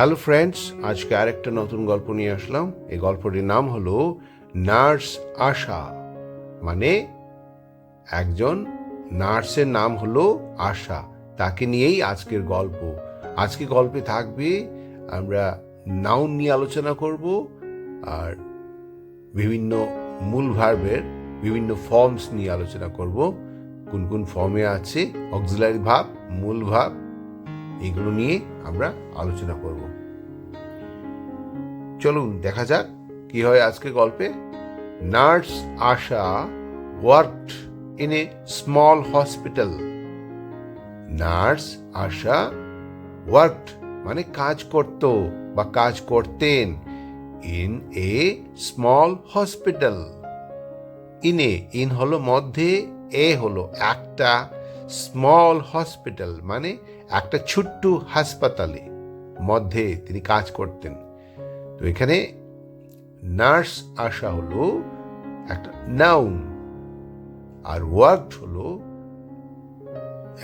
Hello friends আজকে আরেকটা নতুন গল্প নিয়ে আসলাম। এই গল্পটির নাম হলো নার্স আশা। মানে একজন নার্সের নাম হলো আশা। তাকে নিয়েই আজকের গল্প। আজকে গল্পে থাকবে, আমরা নাউন নিয়ে আলোচনা করব আর বিভিন্ন মূল ভার্বের বিভিন্ন ফর্মস নিয়ে আলোচনা করব। কোন কোন ফর্মে আছে? অক্সিলারি ভাব মূল ভাব এগুলো নিয়ে আমরা আলোচনা করব। চলুন, দেখা যাক কি হয় আজকে গল্পে। Nurse Asha worked in a small hospital. Nurse Asha worked মানে কাজ করত বা কাজ করতেন ইন এ স্মল হসপিটাল। ইনে ইন হলো মধ্যে, এ হলো একটা স্মল হসপিটাল মানে একটা ছোট্ট হাসপাতালে মধ্যে তিনি কাজ করতেন। তো এখানে নার্স আসা হলো, একটা নাউন, আর ওয়ার্ক হলো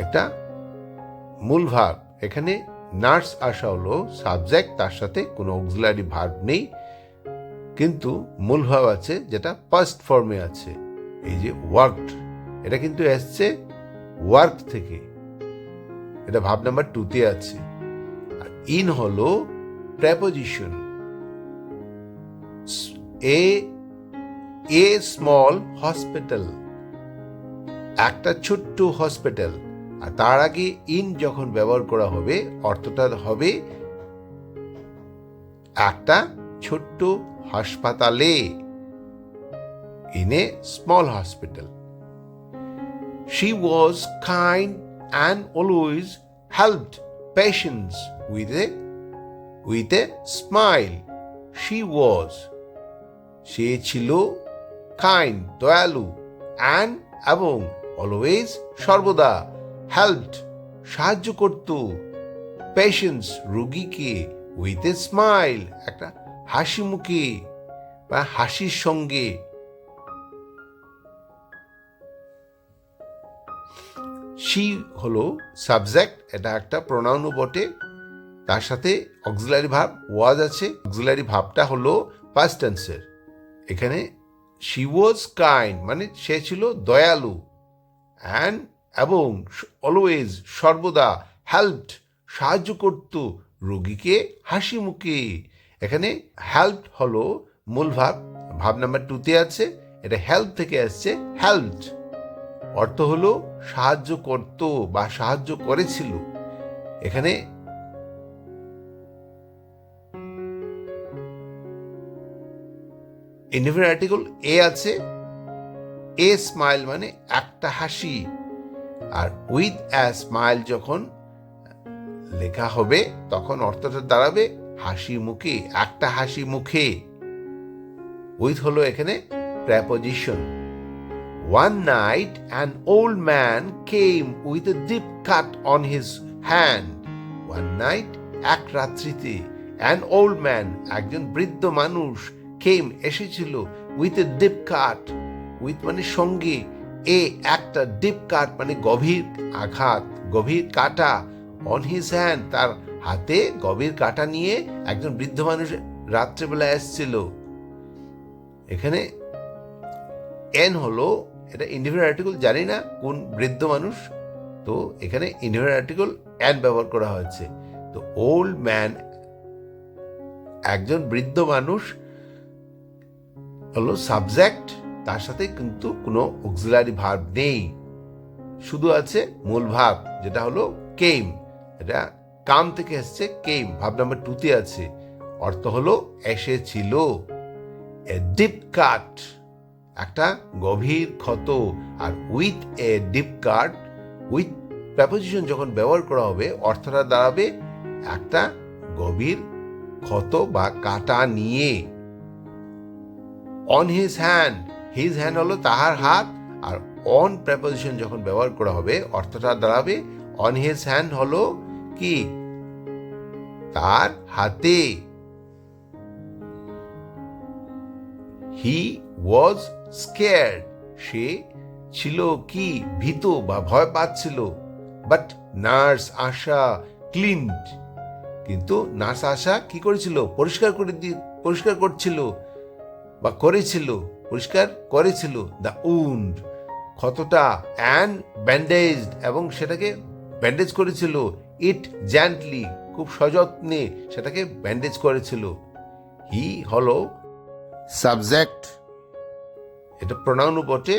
একটা মূল ভাব এখানে নার্স আসা হলো, সাবজেক্ট, তার সাথে কোনো অক্সিলারি ভার্ব নেই, কিন্তু মূল ভাব আছে যেটা ফার্স্ট ফর্মে আছে, এই যে ওয়ার্কড এটা কিন্তু এসছে ওয়ার্ক থেকে। এটা ভাব নাম্বার টুতে আছে। আর ইন হলো preposition a a small hospital একটা ছোট্ট হসপিটাল আর তার আগে ইন যখন ব্যবহার করা হবে, অর্থটা হবে একটা ছোট্ট হাসপাতালে। In a small hospital she was kind and always helped patients with a with a smile. She was সে ছিল কাইন্ড দয়ালু অ্যান্ড এবং অলওয়েজ সর্বদা হেল্পড সাহায্য করত পেশেন্স রোগীকে উইথ এ স্মাইল একটা হাসি মুখে বা হাসির সঙ্গে শি হলো সাবজেক্ট এটা একটা প্রোনাউনও বটে। তার সাথে অক্সিলারি ভাব ওয়াজ আছে। অক্সিলারি ভাবটা হলো পাস্ট টেন্সের এখানে শি ওয়াজ কাইন্ড মানে সে ছিল দয়ালু। অ্যান্ড এবং অলওয়েজ সর্বদা হেল্পড সাহায্য করত রোগীকে হাসি মুখে। এখানে হেল্প হলো মূল ভাব ভাব নাম্বার টুতে আছে। এটা হেল্প থেকে আসছে হেল্পড অর্থ হলো সাহায্য করত বা সাহায্য করেছিল। এখানে ইন্ডিভিন আর্টিকেল এ আছে এ স্মাইল মানে একটা হাসি, আর উইথ অ্যা স্মাইল যখন লেখা হবে, তখন অর্থটা দাঁড়াবে হাসি মুখে, একটা হাসি মুখে। উইথ হলো এখানে preposition One night, an old man came with a deep cut on his hand. One night, এক রাত্রিতে an old man, একজন বৃদ্ধ মানুষ came এসেছিল with a deep cut. with মানে সঙ্গে এ একটা ডিপ কাট মানে গভীর আঘাত গভীর কাটা অন হিজ হ্যান্ড তার হাতে গভীর কাটা নিয়ে একজন বৃদ্ধ মানুষ রাত্রেবেলা এসছিল এখানে এন হলো এটা ইন্ডিভিজুয়াল আর্টিকেল জানি না কোন বৃদ্ধ মানুষ, তো এখানে ইন্ডিভিজুয়াল আর্টিকেল অ্যান ব্যবহার করা হয়েছে। তো ওল্ড ম্যান একজন বৃদ্ধ মানুষ হলো সাবজেক্ট তার সাথে কিন্তু কোনো অক্সিলারি ভার্ব নেই। শুধু আছে মূল ভাব যেটা হলো কেম এটা কাম থেকে এসছে কেম ভাব নাম্বার টুতে আছে। অর্থ হলো এসেছিল। এ ডিপ কাট একটা গভীর ক্ষত আর with a deep cut with preposition যখন ব্যবহার করা হবে, অর্থটা দাঁড়াবে একটা গভীর ক্ষত বা কাটা নিয়ে। On his hand his hand হলো তাহার হাত, আর অন প্রেপোজিশন যখন ব্যবহার করা হবে, অর্থটা দাঁড়াবে অন হিজ হ্যান্ড হলো কি? তার হাতে। হি ওয়াজ স্কেয়ার্ড সে ছিল কি? ভীত বা ভয় পাচ্ছিল। বাট নার্স আশা ক্লিনড কিন্তু নার্স আশা কি করেছিল? পরিষ্কার করে দিয়ে পরিষ্কার করছিল বা করেছিল? পরিষ্কার করেছিল। দ্য উন্ড ক্ষতটা অ্যান্ড ব্যান্ডেজড এবং সেটাকে ব্যান্ডেজ করেছিল। ইট জ্যান্টলি খুব সযত্নে সেটাকে ব্যান্ডেজ করেছিল। হি হলো সাবজেক্ট এটা প্রোনাউনও বটে।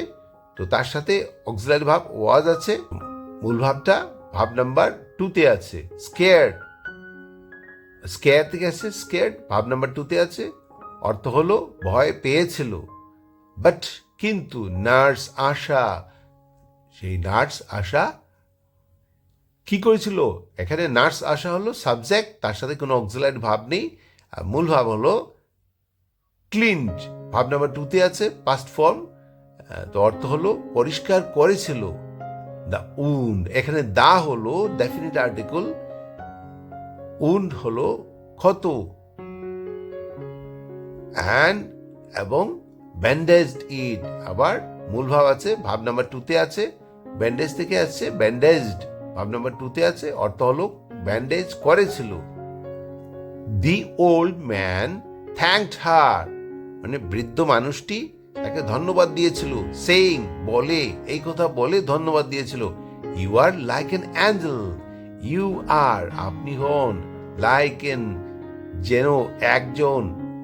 তো তার সাথে অক্সিলারি ভাব ওয়াজ আছে, মূল ভাবটা, ভাব নাম্বার টুতে আছে স্কেয়ার্ড স্কেয়ার থেকে আছে স্কেয়ার্ড ভাব নাম্বার টুতে আছে, অর্থ হলো ভয় পেয়েছিল। বাট কিন্তু নার্স আশা, সেই নার্স আশা কি করেছিল? এখানে নার্স আশা হলো সাবজেক্ট, তার সাথে কোনো অক্সিলারি ভাব নেই, আর মূল ভাব হলো ক্লিনড। ভাব নাম্বার টুতে আছে পাস্ট ফর্ম তো অর্থ হলো পরিষ্কার করেছিল। দা উন্ড এখানে দা হলো ডেফিনিট আর্টিকল উন্ড হলো ক্ষত। অ্যান্ড এবং ব্যান্ডেজড ইট আবার মূল ভাব আছে, ভাব নাম্বার টুতে আছে ব্যান্ডেজ থেকে আসছে ব্যান্ডেজড ভাব নাম্বার টুতে আছে, অর্থ হলো ব্যান্ডেজ করেছিল। The old man thanked her মানে বৃদ্ধ মানুষটি তাকে ধন্যবাদ দিয়েছিল সেইং বলে, এই কথা বলে ধন্যবাদ দিয়েছিল you are like an angel you are আপনি হন লাইক এন যেন একজন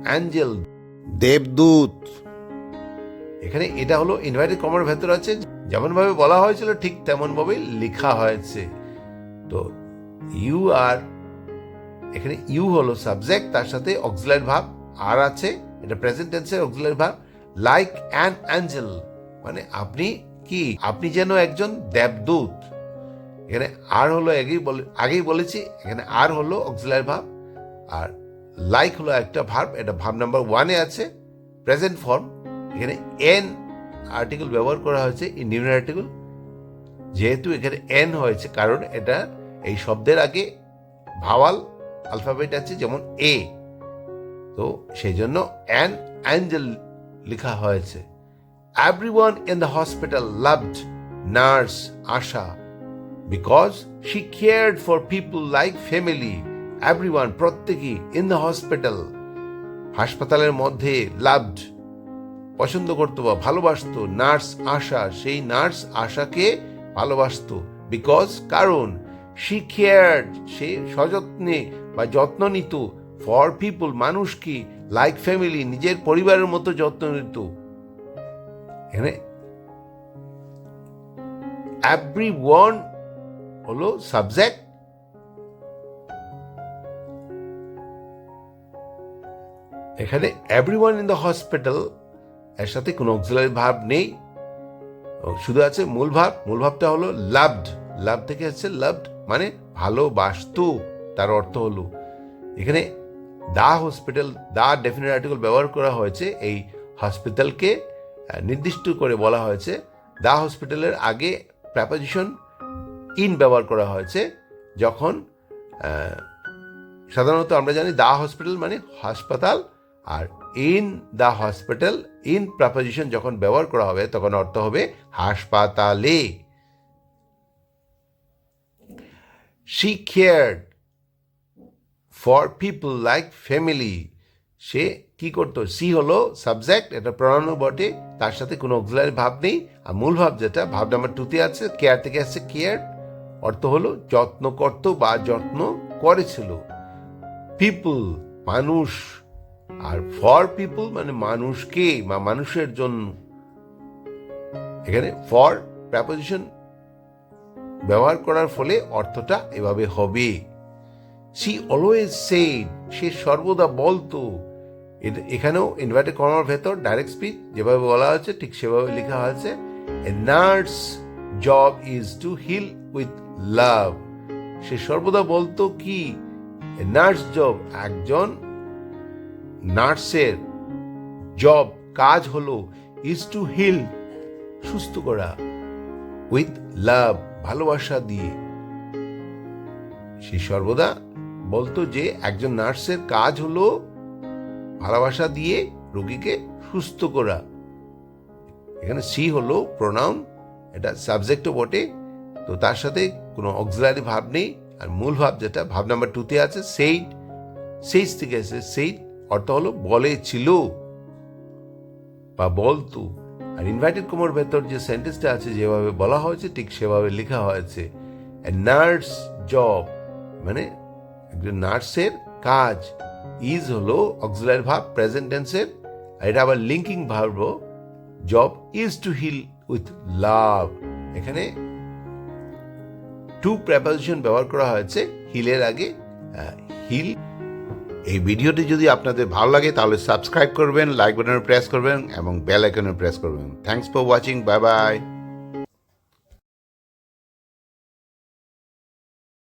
অ্যাঞ্জেল দেবদূত। এখানে এটা হলো ইনভাইটেড কমার ভেতর আছে যেমন ভাবে বলা হয়েছিল, ঠিক তেমন ভাবে লেখা হয়েছে। তো ইউ আর এখানে ইউ হলো সাবজেক্ট তার সাথে অক্সিলারি ভাব আর আছে। এটা প্রেজেন্ট টেন্সের অক্সিলারি ভাব। লাইক অ্যান অ্যাঞ্জেল মানে আপনি কি? আপনি যেন একজন দেবদূত। এখানে আর হলো আগেই বলে, আগেই বলেছি, এখানে আর হলো অক্সিলারি ভাব। আর লাইক হলো একটা ভার্ব এটা ভাব নাম্বার ওয়ানে আছে প্রেজেন্ট ফর্ম এখানে এন আর্টিকেল ব্যবহার করা হয়েছে ইন্ডিয়ান আর্টিকেল যেহেতু এখানে এন হয়েছে, কারণ এটা এই শব্দের আগে ভাওয়াল আলফাবেট আছে, যেমন এ তো সেই জন্য অ্যান অ্যাঞ্জেল লেখা হয়েছে। Everyone in the hospital loved nurse Asha because she cared for people like family everyone প্রত্যেকেই ইন দ্য হসপিটাল হাসপাতালের মধ্যে লাভড পছন্দ করতো বা ভালোবাসতো নার্স আশা সেই নার্স আশাকে ভালোবাসতো বিকজ কারণ শি কেয়ার্ড সে সযত্নে বা যত্ন নিত ফর পিপুল মানুষ কি লাইক ফ্যামিলি নিজের পরিবারের মতো যত্ন নিত? এখানে এভরি ওয়ান হলো সাবজেক্ট এখানে এভরিওয়ান ইন দ্য হসপিটাল এর সাথে কোনো অক্সিলারি ভাব নেই। শুধু আছে মূল ভাব, মূল ভাবটা হলো লাভড লাভ থেকে আছে লাভড মানে ভালোবাসতো, তার অর্থ হলো। এখানে the hospital, the definite article ব্যবহার করা হয়েছে, এই হসপিটালকে নির্দিষ্ট করে বলা হয়েছে, দা হসপিটালের আগে প্র্যাপোজিশন ইন ব্যবহার করা হয়েছে, যখন সাধারণত আমরা জানি দা হসপিটাল মানে হাসপাতাল, আর in the hospital in preposition যখন ব্যবহার করা হবে, তখন অর্থ হবে হাসপাতালে। She for people like family সে কি করতো? সি হলো সাবজেক্ট এটা প্রণানো বটে, তার সাথে কোনো অক্সিলারি ভাব নেই। আর মূল ভাব যেটা, ভাব নাম্বার টুতে আছে কেয়ার থেকে আসছে কেয়ার অর্থ হলো যত্ন করতো বা যত্ন করেছিল। পিপল মানুষ, আর ফর পিপল মানে মানুষকে বা মানুষের জন্য। এখানে ফর প্র্যাপোজিশন ব্যবহার করার ফলে অর্থটা এভাবে হবে। সি অলওয়েজ সেড সে সর্বদা বলতো এখানেও ইনভার্টেড কর্মার ভেতর ডাইরেক্ট স্পিচ যেভাবে বলা হয়েছে, ঠিক সেভাবে লেখা হয়েছে a nurse job is to heal with love সে সর্বদা বলতো কি? নার্স জব একজন নার্সের জব কাজ হলো ইজ টু হিল সুস্থ করা উইথ লাভ ভালোবাসা দিয়ে। সে সর্বদা বলতো যে একজন নার্সের কাজ হলো ভালোবাসা দিয়ে রোগীকে সুস্থ করা। এখানে সি হলো প্রোনাউন এটা সাবজেক্টও বটে। তো তার সাথে কোনো অক্সিলারি ভাব নেই। আর মূল ভাব যেটা, ভাব নাম্বার টুতে আছে সেইড সেইজ থেকে এসে সেইড অর্থ হলো বলেছিল বা বলতু। আর ইনভাইটেড কোমোর ভেতর যে সেন্টেন্সটা আছে, যেভাবে বলা হয়েছে, ঠিক সেভাবে লেখা হয়েছে নার্স জব মানে একজন নার্সের কাজ ইজ হলো অক্সিলারি ভাব প্রেজেন্ট টেন্সের আর এটা আবার linking verb job is to heal with love এখানে টু প্রেপোজিশন ব্যবহার করা হয়েছে হিলের আগে হিল এই ভিডিওটি যদি আপনাদের ভালো লাগে, তাহলে সাবস্ক্রাইব করবেন লাইক বাটনে প্রেস করবেন, এবং বেল আইকনে প্রেস করবেন। Thanks for watching bye bye